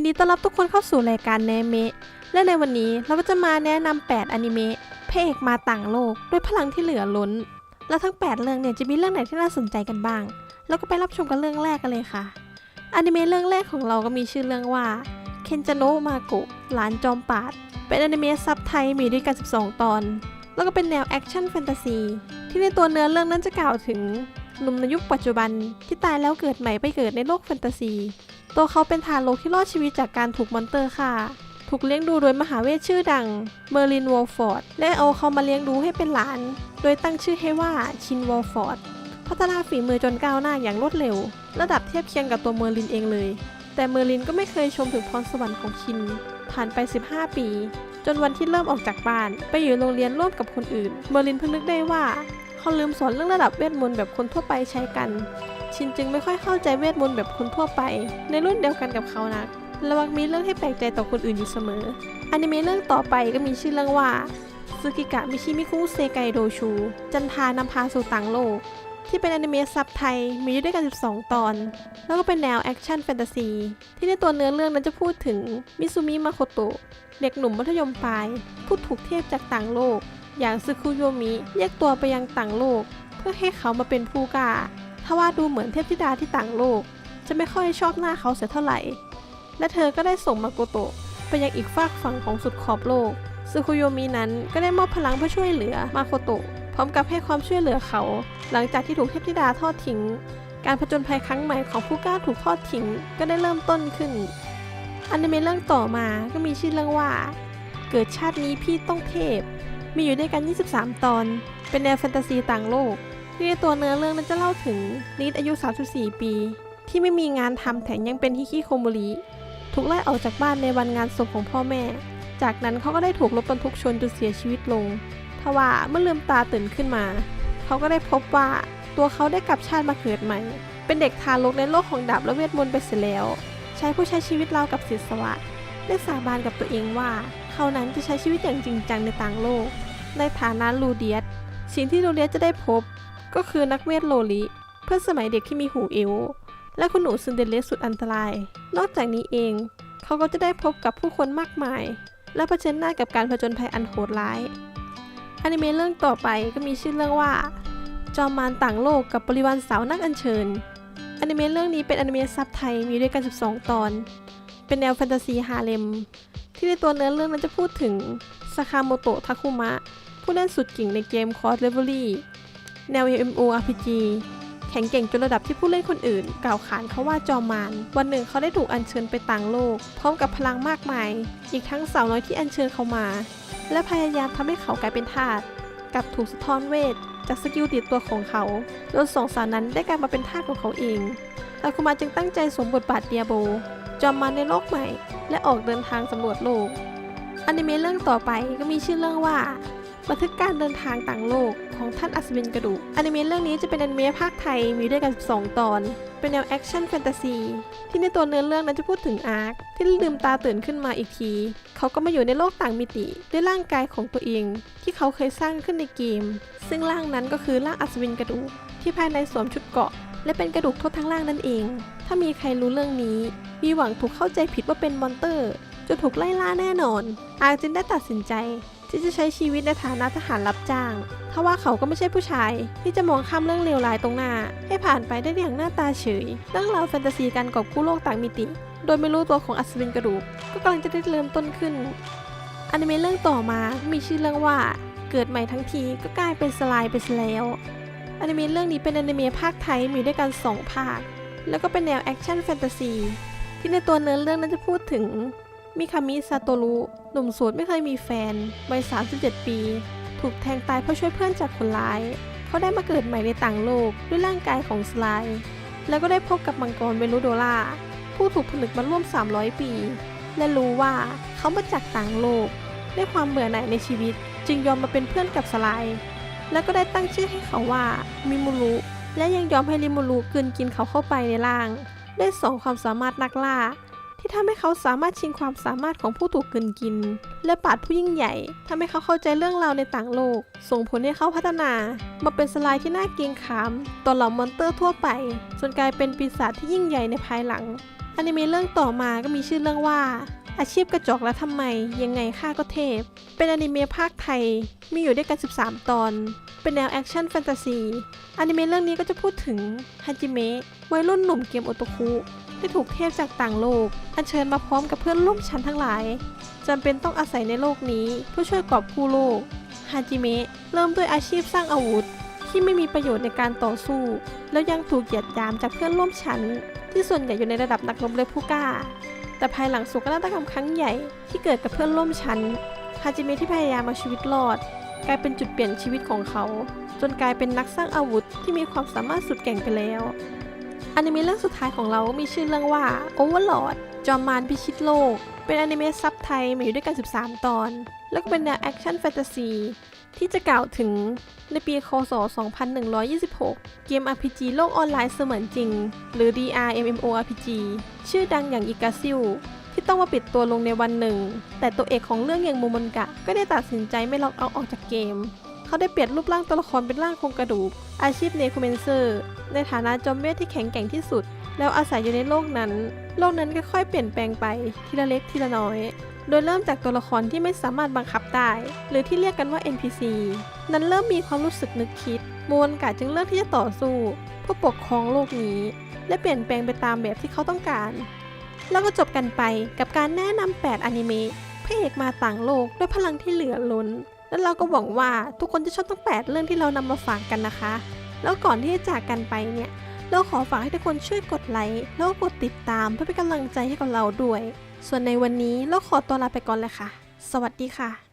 ยินดีต้อนรับทุกคนเข้าสู่รายการแนเมะ และในวันนี้เราก็จะมาแนะนำ 8 อนิเมะพระเอกมาต่างโลกด้วยพลังที่เหลือล้น แล้วทั้ง 8 เรื่องเนี่ยจะมีเรื่องไหนที่น่าสนใจกันบ้าง แล้วก็ไปรับชมกันเรื่องแรกกันเลยค่ะ อนิเมะเรื่องแรกของเราก็มีชื่อเรื่องว่าเคนจโนะมาโกะหลานจอมปาด เป็นอนิเมะซับไทยมีด้วยกัน 12 ตอน แล้วก็เป็นแนวแอคชั่นแฟนตาซีที่ในตัวเนื้อเรื่องนั้นจะกล่าวถึงหนุ่มในยุคปัจจุบันที่ตายแล้วเกิดใหม่ไปเกิดในโลกแฟนตาซี ตัวเขาเป็นทารกที่รอดชีวิตจากการถูกมอนเตอร์ฆ่า ถูกเลี้ยงดูโดยมหาเวทชื่อดัง เมอร์ลินวอลฟอร์ด และเอาเขามาเลี้ยงดูให้เป็นหลาน โดยตั้งชื่อให้ว่าชินวอลฟอร์ด พัฒนาฝีมือจนก้าวหน้าอย่างรวดเร็ว ระดับเทียบเคียงกับตัวเมอร์ลินเองเลย แต่เมอร์ลินก็ไม่เคยชมถึงพรสวรรค์ของชิน ผ่านไป 15 ปี จนวันที่เริ่มออกจากบ้าน ไปอยู่โรงเรียนร่วมกับคนอื่น เมอร์ลินเพิ่งนึกได้ว่าเขาลืมสอนเรื่องระดับเวทมนต์แบบคนทั่วไปใช้กัน ชินจึงไม่ค่อยเข้าใจเวทมนต์แบบคนทั่วไป ในรุ่นเดียวกันกับเขานักระวังมีเรื่องให้แปลกใจต่อคนอื่นอยู่เสมออนิเมะเรื่องต่อไปก็มีชื่อเรื่องว่าซึกิกะมิชิมิคุเซไกโดชู จันทานำพาสู่ต่างโลก ที่เป็นอนิเมะซับไทย มีอยู่ด้วยกัน 12 ตอน แล้วก็เป็นแนวแอคชั่นแฟนตาซีที่ในตัวเนื้อเรื่องนั้นจะพูดถึงมิซุมิมาโคโตะเด็กหนุ่มมัธยมปลาย ผู้ถูกเทียบจากต่างโลก อย่างซึคุโยมิเรียกตัวไปยังต่างโลก เพื่อให้เขามาเป็นผู้กล้า ทว่าดูเหมือนเทพธิดาที่ต่างโลก จะไม่ค่อยชอบหน้าเขาเสียเท่าไหร่ และเธอก็ได้ส่งมาโกโตะไปยังอีกฝากฝั่งของสุดขอบโลกซึคุโยมินั้นก็ได้มอบพลังเพื่อช่วยเหลือมาโคโตะพร้อมกับให้ความช่วยเหลือเขา หลังจากที่ถูกเทพธิดาทอดทิ้ง การผจญภัยครั้งใหม่ของผู้กล้าถูกทอดทิ้งก็ได้เริ่มต้นขึ้นอนิเมะเรื่องต่อมาก็มีชื่อเรื่องว่า เกิดชาตินี้พี่ต้องเทพ มีอยู่ด้วยกัน 23 ตอน เป็นแนวแฟนตาซีต่างโลก ที่ในตัวเนื้อเรื่องนั้นจะเล่าถึงนิดอายุ 34 ปี ที่ไม่มีงานทำแถมยังเป็นฮิคิโคโมริถูกไล่ออกจากบ้านในวันงานศพของพ่อแม่ จากนั้นเขาก็ได้ถูกรถบรรทุกชนจนเสียชีวิตลงทว่าเมื่อลืมตาตื่นขึ้นมา เขาก็ได้พบว่าตัวเขาได้กลับชาติมาเกิดใหม่ เป็นเด็กทารกในโลกของดาบและเวทมนต์ไปเสียแล้ว ใช้ผู้ใช้ชีวิตเรากับศิษสวะได้สาบานกับตัวเองว่า เขานั้นจะใช้ชีวิตอย่างจริงจังในต่างโลก ในฐานะลูเดียสสิ่งที่ลูเดียสจะได้พบ ก็คือนักเวทโลลิ เพื่อนสมัยเด็กที่มีหูเอว และคุณหนูซินเดเลสสุดอันตราย นอกจากนี้เอง เขาก็จะได้พบกับผู้คนมากมาย และเผชิญหน้ากับการผจญภัยอันโหดร้ายอนิเมะเรื่องต่อไปก็มีชื่อเรื่องว่า จอมมารต่างโลกกับบริวารสาวนักอัญเชิญอนิเมะเรื่องนี้เป็นอนิเมะซับไทยมีด้วยกัน 12 ตอน เป็นแนวแฟนตาซีฮาเลม ที่ในตัวเนื้อเรื่องนั้นจะพูดถึงซาคาโมโตะทาคุมะ ผู้เล่นสุดเก่งในเกม c o s l e v e l y แนว MMORPG แข็งเก่งจนระดับที่ผู้เล่นคนอื่น กล่าวขานเขาว่าจอมมารวันหนึ่งเขาได้ถูกอัญเชิญไปต่างโลก พร้อมกับพลังมากมาย อีกทั้งสาวน้อยที่อัญเชิญเขามา และพยายามทำให้เขากลายเป็นทาสกับถูกสะท้อนเวท จากสกิลติดตัวของเขาจนสองสาวนั้นได้กลายมาเป็นทาสของเขาเองทาคุมะจึงตั้งใจสวมบทบาทเดียโบ จอมมารในโลกใหม่ และออกเดินทางสำรวจโลกอนิเมะเรื่องต่อไปก็มีชื่อเรื่องว่า บันทึกการเดินทางต่างโลกของท่านอัศวินกระดูกอนิเมะเรื่องนี้จะเป็นอนิเมะภาคไทยมีด้วยกัน 12 ตอน เป็นแนวแอคชั่นแฟนตาซีที่ในตัวเนื้อเรื่องนั้นจะพูดถึงอาร์คที่ลืมตาตื่นขึ้นมาอีกที เขาก็มาอยู่ในโลกต่างมิติ ด้วยร่างกายของตัวเอง ที่เขาเคยสร้างขึ้นในเกม ซึ่งร่างนั้นก็คือร่างอัศวินกระดูกที่ภายในสวมชุดเกาะ และเป็นกระดูกทั่วทั้งร่างนั่นเอง ถ้ามีใครรู้เรื่องนี้ มีหวังถูกเข้าใจผิดว่าเป็นมอนเตอร์ จะถูกไล่ล่าแน่นอน อาร์จึงได้ตัดสินใจ ที่จะใช้ชีวิตในฐานะทหารรับจ้างทว่าเขาก็ไม่ใช่ผู้ชาย ที่จะมองข้ามเรื่องเลวร้ายตรงหน้า ให้ผ่านไปได้อย่างหน้าตาเฉยเรื่องราวแฟนตาซีการกอบกู้โลกต่างมิติ โดยไม่รู้ตัวของอัศวินกระดูกก็กำลังจะได้เริ่มต้นขึ้นอนิเมะเรื่องต่อมามีชื่อเรื่องว่า เกิดใหม่ทั้งทีก็กลายเป็นสลายไปซะแล้วอนิเมะเรื่องนี้เป็นอนิเมะภาคไทยมีด้วยกัน 2 ภาค แล้วก็เป็นแนวแอคชั่นแฟนตาซีที่ในตัวเนื้อเรื่องนั้นจะพูดถึง มิคามิซาโตรุหนุ่มโสดไม่เคยมีแฟนวัย 37 ปี ถูกแทงตายเพราะช่วยเพื่อนจากคนร้าย เขาได้มาเกิดใหม่ในต่างโลกด้วยร่างกายของสไลด์แล้วก็ได้พบกับมังกรเวลูโดล่าผู้ถูกผนึกมาร่วม 300 ปี และรู้ว่าเขามาจากต่างโลกด้วยความเบื่อหน่ายในชีวิต จึงยอมมาเป็นเพื่อนกับสไลด์แล้วก็ได้ตั้งชื่อให้เขาว่ามิมูรุและยังยอมให้ริมูรุกลืนกินเขาเข้าไปในร่าง ด้วยสองความสามารถนักล่า ที่ทำให้เขาสามารถชิงความสามารถของผู้ถูกกลืนกิน และปราดผู้ยิ่งใหญ่ทำให้เขาเข้าใจเรื่องราวในต่างโลก ส่งผลให้เขาพัฒนา มาเป็นสไลด์ที่น่าเกรงขามต่อเหล่ามอนเตอร์ทั่วไป จนกลายเป็นปีศาจที่ยิ่งใหญ่ในภายหลังอนิเมะเรื่องต่อมาก็มีชื่อเรื่องว่า อาชีพกระจอกแล้วทำไม ยังไงข้าก็เทพ เป็นอนิเมะภาคไทย มีอยู่ด้วยกัน 13 ตอน เป็นแนวแอคชั่นแฟนตาซีอนิเมะเรื่องนี้ก็จะพูดถึงฮัจิเมะวัยรุ่นหนุ่มเกมโอโตคุ ที่ถูกเทพจากต่างโลก อัญเชิญมาพร้อมกับเพื่อนร่วมชั้นทั้งหลายจำเป็นต้องอาศัยในโลกนี้เพื่อช่วยกอบกู้โลกฮาจิเมะเริ่มด้วยอาชีพสร้างอาวุธ ที่ไม่มีประโยชน์ในการต่อสู้ แล้วยังถูกเหยียดยามจากเพื่อนร่วมชั้น ที่ส่วนใหญ่อยู่ในระดับนักรบและผู้กล้า แต่ภายหลังโศกนาฏกรรมครั้งใหญ่ที่เกิดกับเพื่อนร่วมชั้นฮาจิเมะที่พยายามเอาชีวิตรอด กลายเป็นจุดเปลี่ยนชีวิตของเขา จนกลายเป็นนักสร้างอาวุธที่มีความสามารถสุดเก่งไปแล้ว อนิเมะเรื่องสุดท้ายของเรามีชื่อเรื่องว่า Overlord จอมมารพิชิตโลก เป็นอนิเมะซับไทยมีอยู่ด้วยกัน 13 ตอน แล้วก็เป็นแนวแอคชั่นแฟนตาซีที่จะกล่าวถึงในปีคศ 2126 เกม RPG โลกออนไลน์เสมือนจริง หรือ DR MMORPG ชื่อดังอย่างอิกาซิลที่ต้องมาปิดตัวลงในวันหนึ่ง แต่ตัวเอกของเรื่องอย่างโมมอนกะ ก็ได้ตัดสินใจไม่ล็อกเอาออกจากเกม เขาได้เปลี่ยนรูปร่างตัวละครเป็นร่างโครงกระดูก อาชีพเนโครเมนเซอร์ ในฐานะจอมเวทที่แข็งแกร่งที่สุด แล้วอาศัยอยู่ในโลกนั้น โลกนั้นค่อยๆเปลี่ยนแปลงไปทีละเล็กทีละน้อย โดยเริ่มจากตัวละครที่ไม่สามารถบังคับได้ หรือที่เรียกกันว่า NPC นั้นเริ่มมีความรู้สึกนึกคิดมวนกาจึงเลือกที่จะต่อสู้เพื่อปกครองโลกนี้ และเปลี่ยนแปลงไปตามแบบที่เขาต้องการ แล้วก็จบกันไปกับการแนะนำ8อนิเมะพระเอกมาต่างโลกด้วยพลังที่เหลือล้น และเราก็หวังว่าทุกคนจะชอบทั้ง 8 เรื่องที่เรานำมาฝากกันนะคะ แล้วก่อนที่จะจากกันไปเนี่ยเราขอฝากให้ทุกคนช่วยกดไลค์แล้วก็กดติดตามเพื่อเป็นกำลังใจให้กับเราด้วย ส่วนในวันนี้เราขอตัวลาไปก่อนเลยค่ะ สวัสดีค่ะ